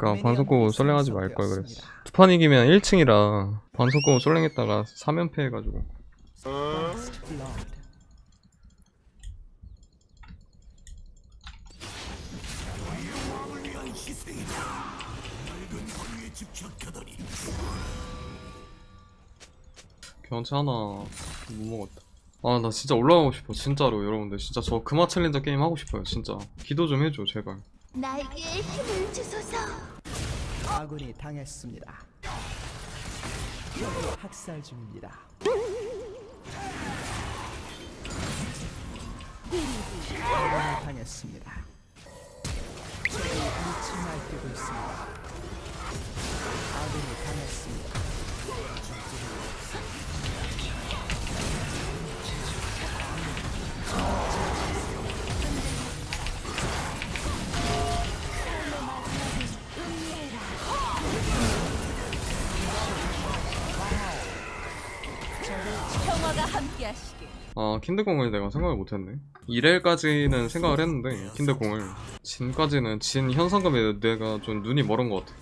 그러니까 반속 끄고 솔랭하지 말 걸 그랬어. 두 판 이기면 1층이라 반속 끄고 솔랭했다가 3연패 해가지고. 하나 못 먹었다. 아 나 진짜 올라가고 싶어 진짜로. 여러분들 진짜 저 금화 챌린저 게임 하고 싶어요 진짜. 기도 좀 해줘 제발. 나에게 힘을 주소서. 아군이 당했습니다. 적이 학살 중입니다. 아군이 당했습니다. 적이 빛을 날뛰고 있습니다. 아군이 당했습니다. 아 킨드공을 내가 생각을 못했네. 1회까지는 생각을 했는데 킨드공을. 진까지는 진 현상금에 내가 좀 눈이 멀은 것 같아.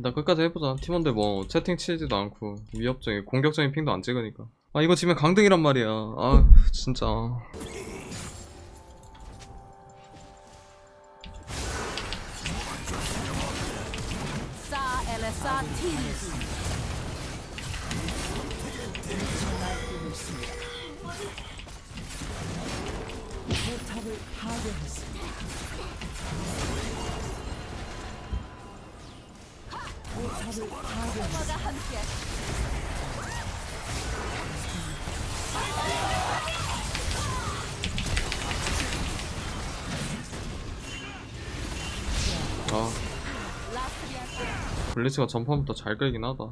나 끝까지 해보자. 팀원들 뭐 채팅 치지도 않고 위협적인 공격적인 핑도 안 찍으니까 아 이거 지면 강등이란 말이야. 아 진짜. 파괴했습니다. 블리츠가 전판부터 잘 끌긴 하다.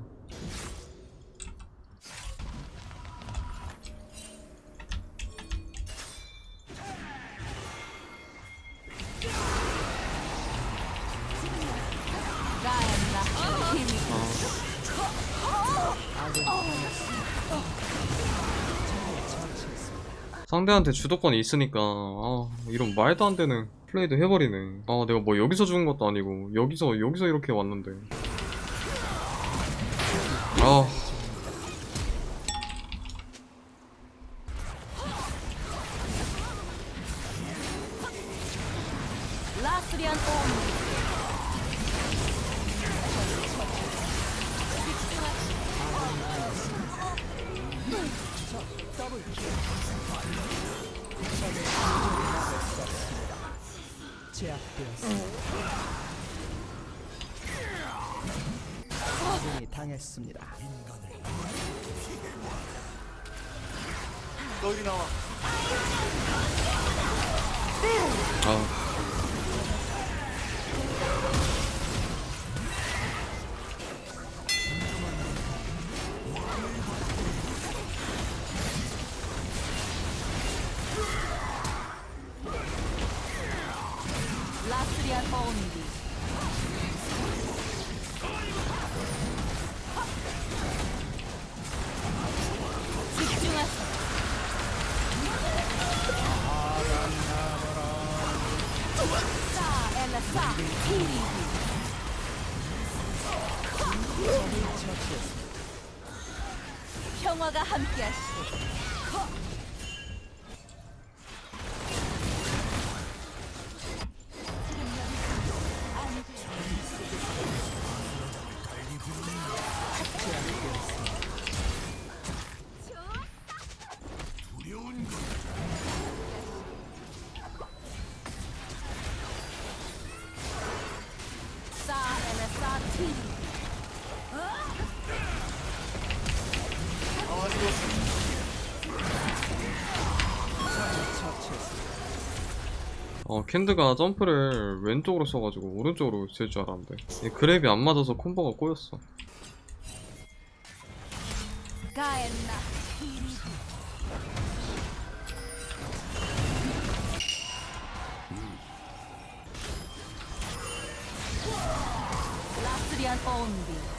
처치했습니다. 상대한테 주도권이 있으니까 아 이런 말도 안 되는 플레이도 해버리네. 아 내가 뭐 여기서 죽은 것도 아니고 여기서 여기서 이렇게 왔는데 온. 제압되었습니다. 아군이 당했습니다. 아. 라스리안 평화가 함께하시길. 어 캔드가 점프를 왼쪽으로 써가지고 오른쪽으로 쓸 줄 알았는데 이 그랩이 안 맞아서 콤보가 꼬였어. 라스리안 온디.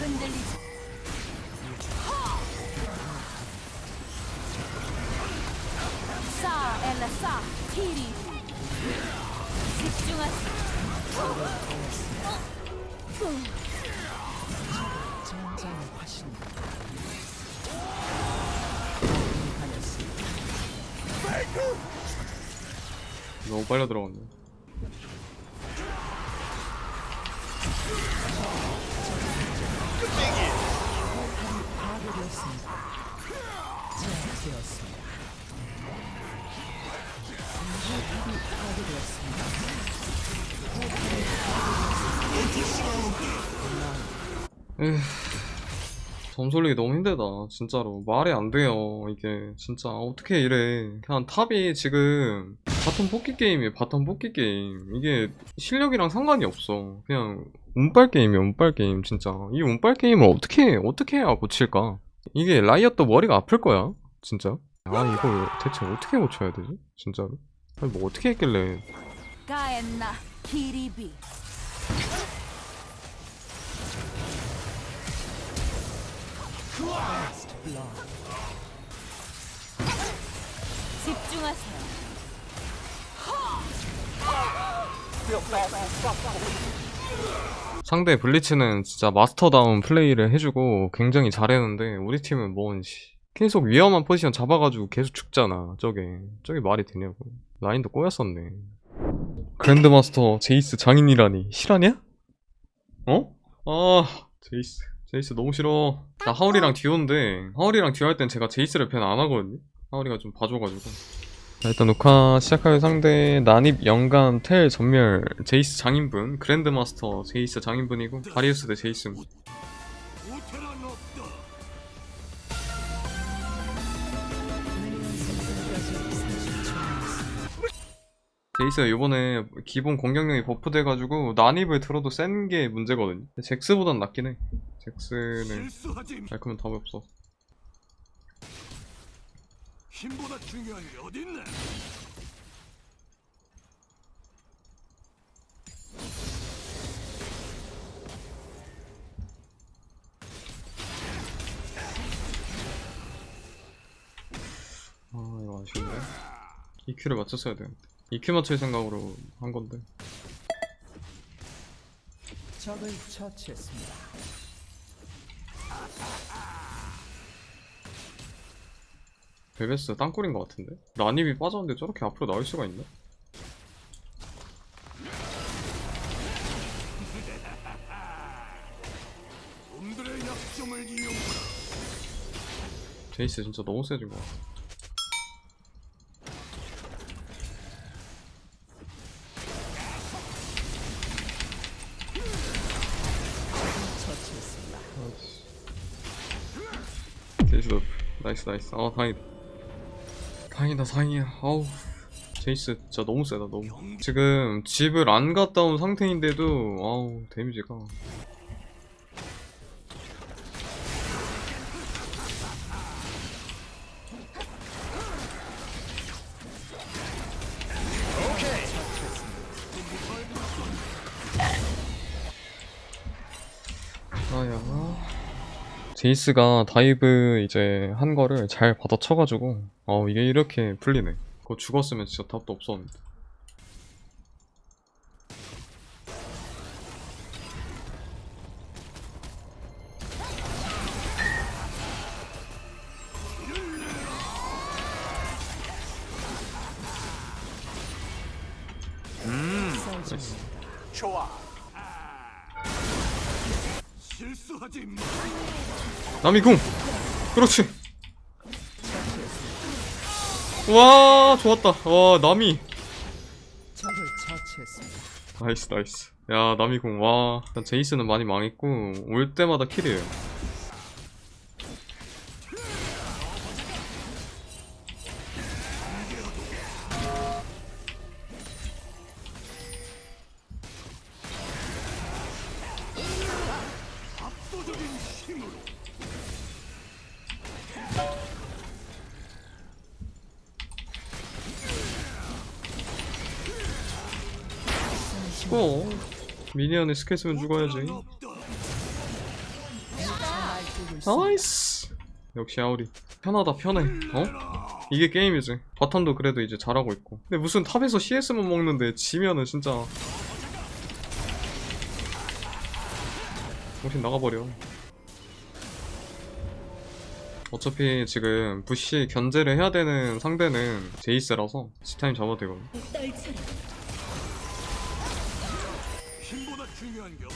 흔들리지. 싸 엘라 싸 티리 집중하시. 너무 빨려 들어갔네. 파괴되었습니다. 제압되었습니다. 포탑이 파괴되었습니다. 점 솔리기 너무 힘들다 진짜로 말이 안 돼요 이게 진짜 어떻게 이래 그냥 탑이 지금 바텀 뽑기 게임이에요 바텀 뽑기 게임 이게 실력이랑 상관이 없어 그냥 운빨 게임이야 운빨 게임 진짜 이 운빨 게임을 어떻게 어떻게 해야 고칠까 이게 라이엇도 머리가 아플 거야 진짜? 아 이걸 대체 어떻게 고쳐야 되지 진짜로? 아니 뭐 어떻게 했길래. 가엔나 키리비. 집중하세요 상대 블리츠는 진짜 마스터다운 플레이를 해주고 굉장히 잘했는데 우리 팀은 뭔 씨. 계속 위험한 포지션 잡아가지고 계속 죽잖아. 저게. 저게 말이 되냐고. 라인도 꼬였었네. 그랜드마스터 제이스 장인이라니. 실화냐? 어? 아 제이스. 제이스 너무 싫어. 나 하울이랑 듀오인데 하울이랑 듀오 할 땐 제가 제이스를 편안 하거든요? 하울이가 좀 봐줘가지고 자, 일단 녹화 시작할 상대 난입 영감 텔 전멸 제이스 장인분 그랜드마스터 제이스 장인분이고 바리우스 대 제이스 미니언 생성까지 30초 남았습니다. 제이스가 이번에 기본 공격력이 버프돼가지고 난입을 들어도 센 게 문제거든요 잭스보단 낫긴 해 잭스는. 알크면 답이 없어 힘보다 중요한 게 어딨나? 아 이거 아쉬운데 EQ를 맞췄어야 되는데 EQ 맞출 생각으로 한 건데 적을 처치했습니다. 베베스 땅굴인 것 같은데? 난입이 빠졌는데 저렇게 앞으로 나올 수가 있나? 제이스 진짜 너무 세진 것 같아. 높 나이스 나이스. 아 다행이다 다행이다 다행이야. 아우 제이스 진짜 너무 세다 너무. 지금 집을 안 갔다 온 상태인데도 아우 데미지가 제이스가 다이브 이제 한 거를 잘 받아쳐가지고 어 이게 이렇게 풀리네 그거 죽었으면 진짜 답도 없었는데 썰집니다. 실수하지 마. 남이 궁! 그렇지. 와 좋았다. 와 남이. 적을 처치했습니다. 나이스 나이스. 야 남이 궁와 일단 제이스는 많이 망했고 올 때마다 킬이에요 죽어. 미니언에 스킬 쓰면 죽어야지. 나이스. 역시 아우리. 편하다 편해. 어? 이게 게임이지. 바텀도 그래도 이제 잘하고 있고. 근데 무슨 탑에서 CS만 먹는데 지면은 진짜. 정신 나가버려. 어차피 지금 부시 견제를 해야 되는 상대는 제이스라서 스타임 잡아도 되거든 중요한 게 없.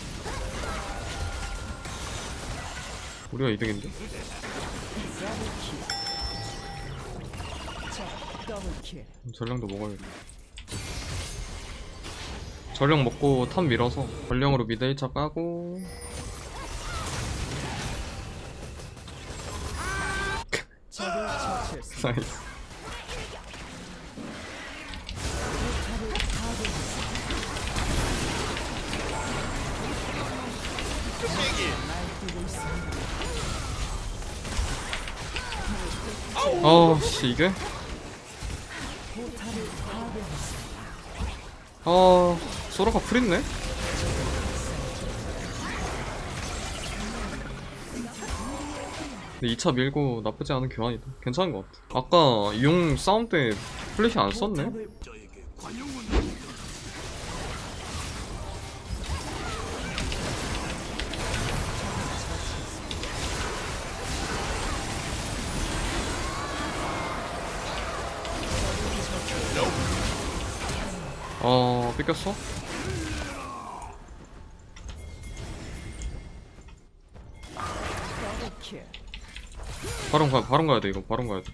우리가 이득인데? 자, 더블킬. 전령도 먹어야겠다 전령 먹고 탑 밀어서 전령으로 미드 1차 까고 적을 처치했습니다. 나이스 아씨 이게? 아 소라가 풀있네? 근데 2차 밀고 나쁘지 않은 교환이다 괜찮은 것 같아 아까 용 싸움 때 플래시 안 썼네? 어 뺏겼어? 바로 가 바로 가야 돼 이거. 바로 가야 돼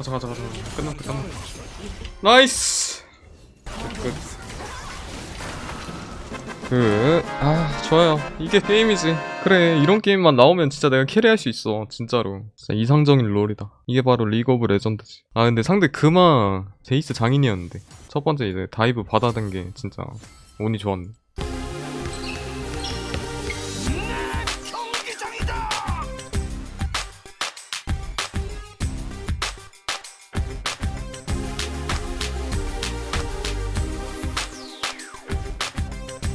가자 가자 가자 끝났다 끝났다 나이스 끝 그, 아, 좋아요. 이게 게임이지. 그래, 이런 게임만 나오면 진짜 내가 캐리할 수 있어. 진짜로. 진짜 이상적인 롤이다. 이게 바로 리그 오브 레전드지. 아, 근데 상대 그마, 제이스 장인이었는데. 첫 번째 이제 다이브 받아든 게 진짜 운이 좋았네.